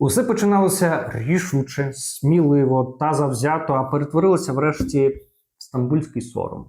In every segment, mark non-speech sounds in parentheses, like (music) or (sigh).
Усе починалося рішуче, сміливо та завзято, а перетворилося врешті в стамбульський сором.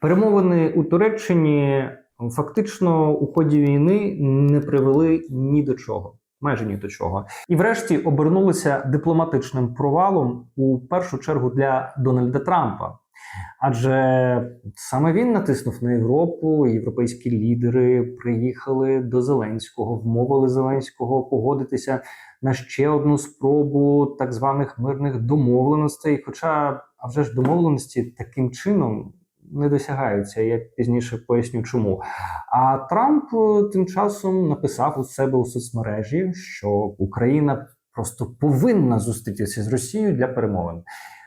Перемовини у Туреччині фактично у ході війни не привели ні до чого, майже ні до чого. І врешті обернулися дипломатичним провалом у першу чергу для Дональда Трампа. Адже саме він натиснув на Європу, європейські лідери приїхали до Зеленського, вмовили Зеленського погодитися на ще одну спробу так званих мирних домовленостей. Хоча, а вже ж домовленості таким чином не досягаються. Я пізніше поясню, чому. А Трамп е, тим часом написав у себе у соцмережі, що Україна просто повинна зустрітися з Росією для перемовин.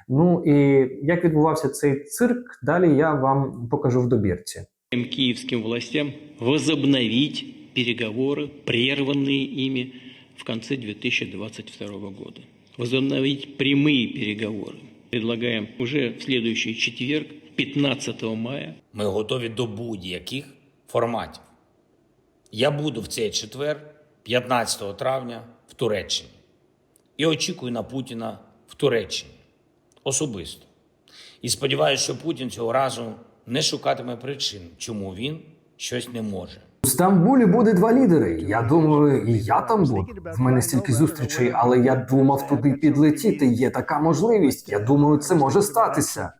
Ну і як відбувався цей цирк, далі я вам покажу в добірці. киевским властям возобновить переговоры, прерванные ими в конце 2022 года. Возобновить прямые переговоры. Предлагаем уже в следующий четверг, 15 мая, Ми готові до будь-яких форматів. Я буду в цей четвер, 15 травня, в Туреччині. І очікую на Путіна в Туреччині особисто. І сподіваюся, що Путін цього разу не шукатиме причин, чому він щось не може. У Стамбулі буде два лідери. Я думаю, і я там буду. В мене стільки зустрічей, але я думав туди підлетіти. Є така можливість. Я думаю, це може статися.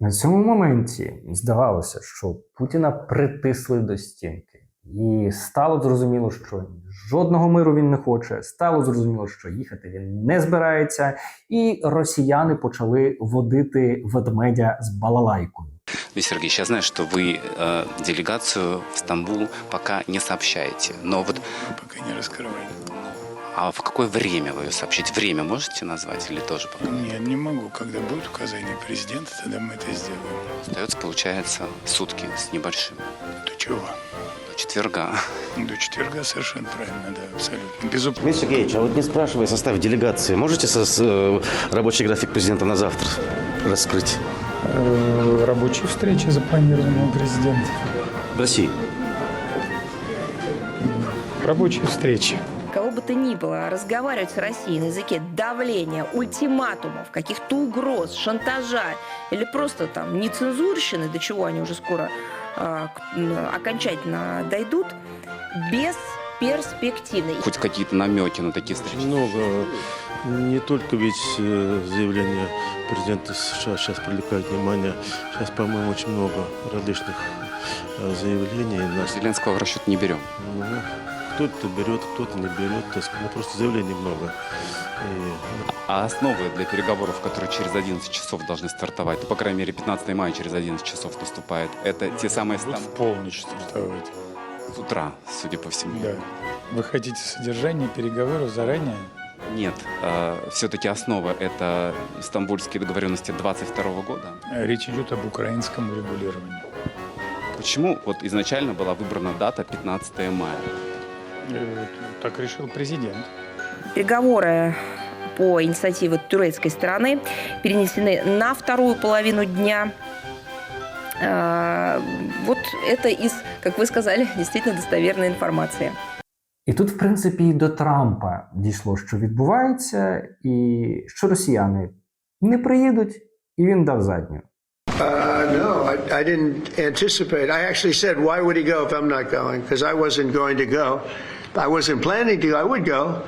На цьому моменті здавалося, що Путіна притисли до стінки, і стало зрозуміло, що жодного миру він не хоче. Стало зрозуміло, що їхати він не збирається, і росіяни почали водити ведмедя з балалайкою. Юрий Сергеевич, я знаю, что вы э, делегацию в Стамбул пока не сообщаете. Но вот Пока не раскрывай. А в какое время вы ее сообщите? Время можете назвать или тоже пока? Нет, не могу. Когда будет указание президента, тогда мы это сделаем. Остается, получается, сутки с небольшим. До чего? До четверга. До четверга совершенно правильно, да, абсолютно. Безусловно. Дмитрий Сергеевич, а вот не спрашивая состав делегации, можете со- с, э, рабочий график президента на завтра раскрыть? Э, рабочие встречи запланированы у президента. В России. Рабочие встречи. Кого бы то ни было разговаривать с Россией на языке давления, ультиматумов, каких-то угроз, шантажа или просто там нецензурщины, до чего они уже скоро а, м, окончательно дойдут, бесперспективно. Хоть какие-то намеки на такие встречи? Много. Не только ведь э, заявления президента США сейчас привлекают внимание. Сейчас, по-моему, очень много различных э, заявлений. Зеленского в расчет не берем. ну, кто-то берет, кто-то не берет. так сказать, Ну, просто заявлений много. И, А основы для переговоров, которые через 11 часов должны стартовать, ну, по крайней мере, 15 мая через 11 часов наступает, это те самые Вот стан- в полночь стартовать. с утра, судя по всему. Да. Вы хотите содержание переговоров заранее? Нет, все-таки основа это стамбульские договоренности 22 года. Э, Речь идет об украинском регулировании. Почему вот изначально была выбрана дата 15 мая? Э, Так решил президент. Переговоры по инициативе турецкой стороны перенесены на вторую половину дня. А, Вот это из, как вы сказали, (laughs) действительно достоверной информации. І тут, в принципі, і до Трампа дійшло, що відбувається, і що росіяни не приїдуть, і він дав задню. Uh, no, I, I didn't anticipate. I actually said, why would he go if I'm not going? Because I wasn't going to go. I wasn't planning to. I would go,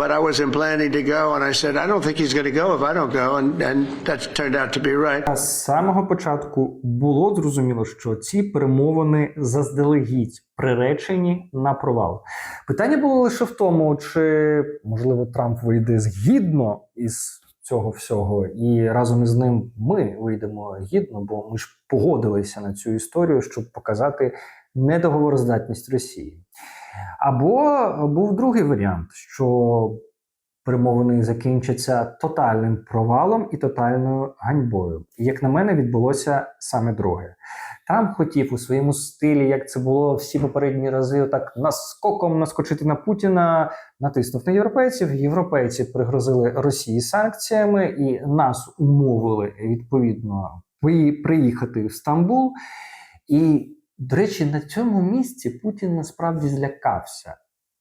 but I wasn't planning to go. And I said, I don't think he's going to go if I don't go. And, and that turned out to be right. З самого початку було зрозуміло, що ці перемовини заздалегідь приречені на провал. Питання було лише в тому, чи можливо Трамп вийде згідно із цього всього, і разом із ним ми вийдемо гідно, бо ми ж погодилися на цю історію, щоб показати недоговороздатність Росії. Або був другий варіант, що перемовини закінчаться тотальним провалом і тотальною ганьбою. І, як на мене, відбулося саме друге. Трамп хотів у своєму стилі, як це було всі попередні рази, отак наскоком наскочити на Путіна, натиснув на європейців. Європейці пригрозили Росії санкціями і нас умовили відповідно приїхати в Стамбул. І До речі, на цьому місці Путін насправді злякався.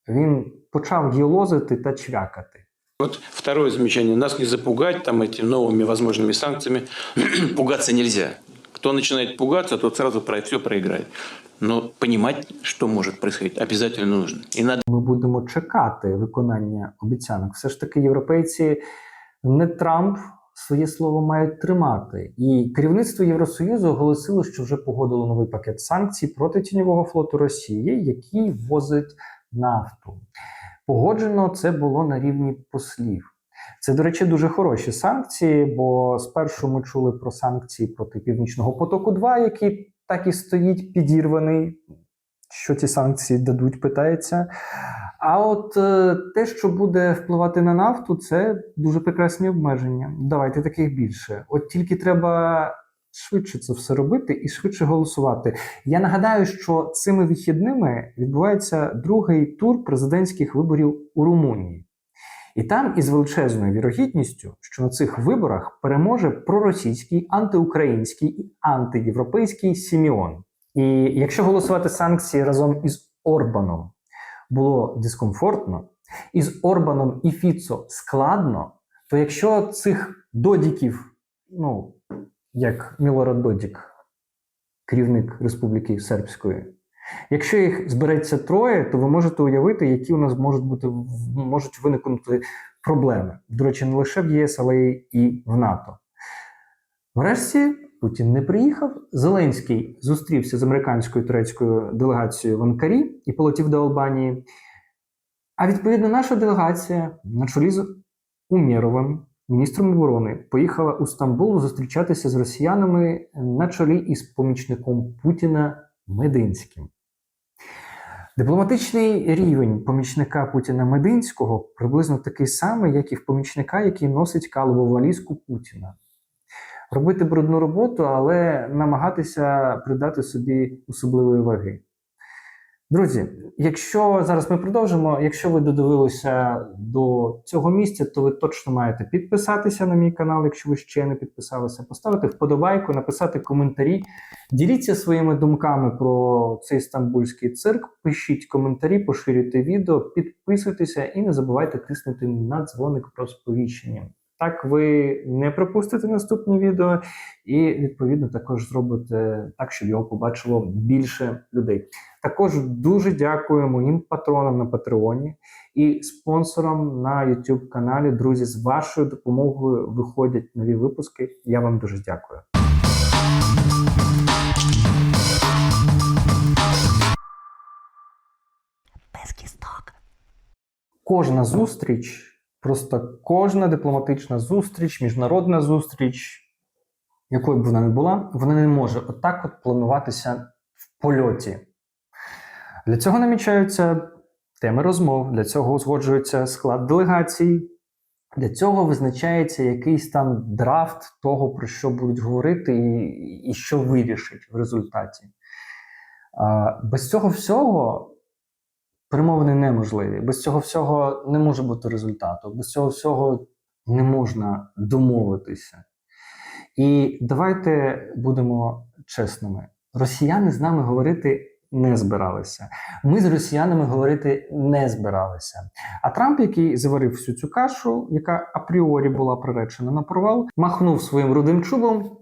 Він почав гілозити та чвякати. Вот второе замечание. Нас не запугать там этими новыми возможными санкциями. (clears throat) Пугаться нельзя. Кто начинает пугаться, тот сразу про все проиграет. Но понимать, что может происходить, обязательно нужно. И надо Ми будемо чекати виконання обіцянок. Все ж таки, європейці не Трамп своє слово мають тримати. І керівництво Євросоюзу оголосило, що вже погодило новий пакет санкцій проти тіньового флоту Росії, який возить нафту. Погоджено це було на рівні послів. Це, до речі, дуже хороші санкції, бо спершу ми чули про санкції проти Північного потоку 2 який так і стоїть підірваний. Що ці санкції дадуть, питається. А от е, те, що буде впливати на нафту, це дуже прекрасні обмеження. Давайте таких більше. От тільки треба швидше це все робити і швидше голосувати. Я нагадаю, що цими вихідними відбувається другий тур президентських виборів у Румунії. І там із величезною вірогідністю, що на цих виборах переможе проросійський, антиукраїнський і антиєвропейський Сіміон. І якщо голосувати санкції разом із Орбаном було дискомфортно, із Орбаном і Фіцо складно, то якщо цих додіків, ну як Мілорад Додік, керівник Республіки Сербської, якщо їх збереться троє, то ви можете уявити, які у нас можуть бути можуть виникнути проблеми. До речі, не лише в ЄС, але і в НАТО. Врешті Путін не приїхав. Зеленський зустрівся з американською турецькою делегацією в Анкарі і полетів до Албанії. А відповідно, наша делегація на чолі з Умєровим, міністром оборони, поїхала у Стамбул зустрічатися з росіянами на чолі із помічником Путіна Мединським. Дипломатичний рівень помічника Путіна Мединського приблизно такий самий, як і в помічника, який носить калову валізку Путіна. Робити брудну роботу, але намагатися придати собі особливої ваги. Друзі, якщо зараз ми продовжимо, якщо ви додивилися до цього місця, то ви точно маєте підписатися на мій канал, якщо ви ще не підписалися, поставити вподобайку, написати коментарі, діліться своїми думками про цей стамбульський цирк, пишіть коментарі, поширюйте відео, підписуйтеся і не забувайте тиснути на дзвоник про сповіщення. Так ви не пропустите наступні відео, і відповідно також зробите так, щоб його побачило більше людей. Також дуже дякую моїм патронам на Патреоні і спонсорам на YouTube каналі. Друзі, з вашою допомогою виходять нові випуски. Я вам дуже дякую. Кожна зустріч, просто кожна дипломатична зустріч, міжнародна зустріч, якою б вона не була, вона не може отак от плануватися в польоті. Для цього намічаються теми розмов, для цього узгоджується склад делегацій, для цього визначається якийсь там драфт того, про що будуть говорити, і, і що вирішить в результаті. Без цього всього перемовини неможливі. Без цього всього не може бути результату, без цього всього не можна домовитися. І давайте будемо чесними: росіяни з нами говорити не збиралися. Ми з росіянами говорити не збиралися. А Трамп, який заварив всю цю кашу, яка апріорі була приречена на провал, махнув своїм рудим чубом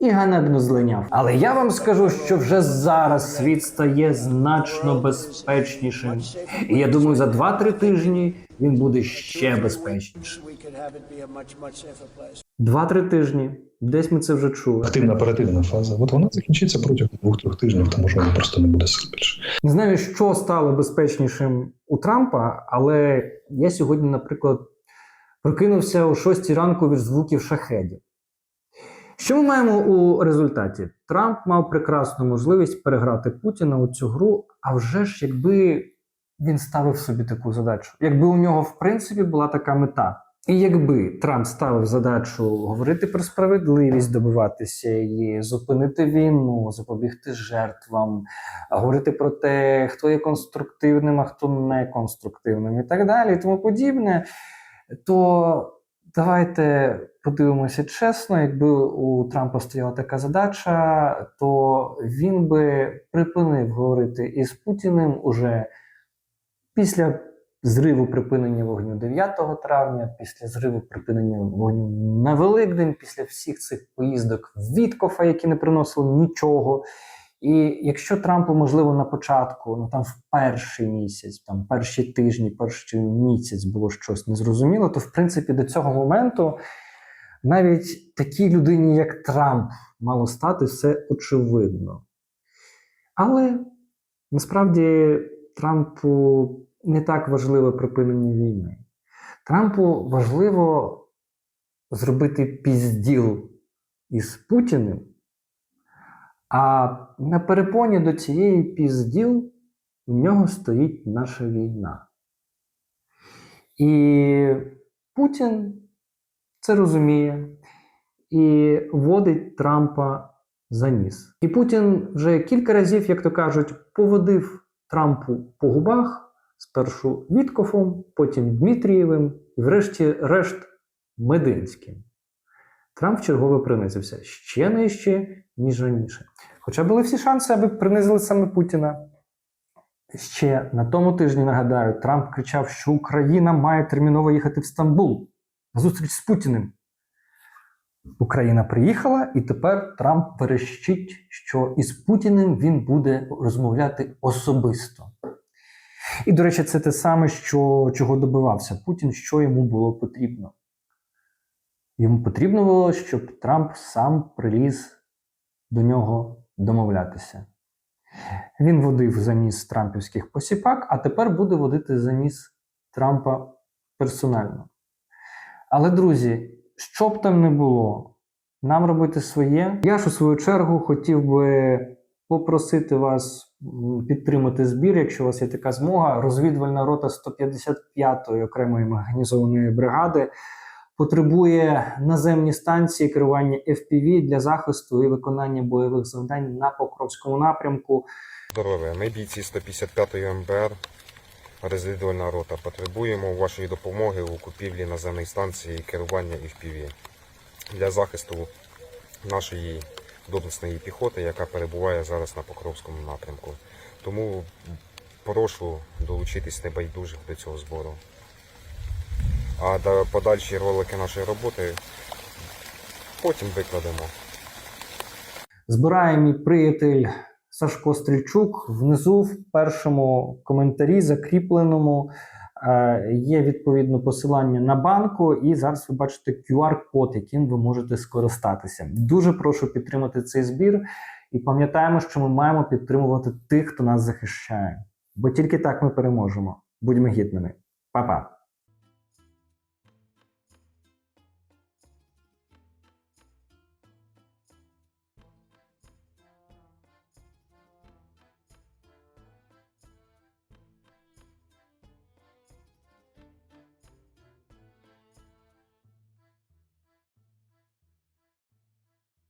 і ганебно злиняв. Але я вам скажу, що вже зараз світ стає значно безпечнішим. І я думаю, за 2-3 тижні він буде ще безпечнішим. Два-три тижні. Десь ми це вже чули. Активна оперативна фаза. От вона закінчиться протягом двох-трьох тижнів, тому що вона просто не буде більше. Не знаю, що стало безпечнішим у Трампа, але я сьогодні, наприклад, прокинувся о 6 ранку від звуків шахедів. Що ми маємо у результаті? Трамп мав прекрасну можливість переграти Путіна у цю гру, а вже ж якби він ставив собі таку задачу, якби у нього в принципі була така мета. І якби Трамп ставив задачу говорити про справедливість, добиватися її, зупинити війну, запобігти жертвам, говорити про те, хто є конструктивним, а хто не конструктивним, і так далі, і тому подібне, то давайте подивимося чесно, якби у Трампа стояла така задача, то він би припинив говорити із Путіним уже після зриву припинення вогню 9 травня, після зриву припинення вогню на Великдень, після всіх цих поїздок в Віткофа, які не приносили нічого. І якщо Трампу, можливо, на початку, ну там в перший місяць, там перші тижні, перший місяць було щось незрозуміло, то в принципі до цього моменту навіть такій людині, як Трамп, мало стати все очевидно. Але насправді Трампу не так важливе припинення війни. Трампу важливо зробити пізділ із Путіним. А на перепоні до цієї пізділ у нього стоїть наша війна. І Путін це розуміє і водить Трампа за ніс. І Путін вже кілька разів, як то кажуть, поводив Трампу по губах спершу Віткофом, потім Дмитрієвим і, врешті-решт, Мединським. Трамп чергове принизився ще нижче, ніж раніше. Хоча були всі шанси, аби принизили саме Путіна. Ще на тому тижні нагадаю, Трамп кричав, що Україна має терміново їхати в Стамбул на зустріч з Путіним. Україна приїхала, і тепер Трамп верещить, що із Путіним він буде розмовляти особисто. І, до речі, це те саме, що, чого добивався Путін, що йому було потрібно. Йому потрібно було, щоб Трамп сам приліз до нього домовлятися. Він водив за ніс трампівських посіпак, а тепер буде водити за ніс Трампа персонально. Але, друзі, що б там не було, нам робити своє. Я ж у свою чергу хотів би попросити вас підтримати збір, якщо у вас є така змога. Розвідувальна рота 155-ї окремої механізованої бригади потребує наземні станції керування FPV для захисту і виконання бойових завдань на Покровському напрямку. Здоров'я. Ми бійці 155-ї МБР, розвідувальна рота. Потребуємо вашої допомоги у купівлі наземної станції керування FPV для захисту нашої доблесної піхоти, яка перебуває зараз на Покровському напрямку. Тому прошу долучитись небайдужих до цього збору. А подальші ролики нашої роботи потім викладемо. збирає мій приятель Сашко Стрільчук. Внизу в першому коментарі, закріпленому, е, є відповідно посилання на банку, і зараз ви бачите QR-код, яким ви можете скористатися. Дуже прошу підтримати цей збір. І пам'ятаємо, що ми маємо підтримувати тих, хто нас захищає. Бо тільки так ми переможемо. Будьмо гідними. Па-па!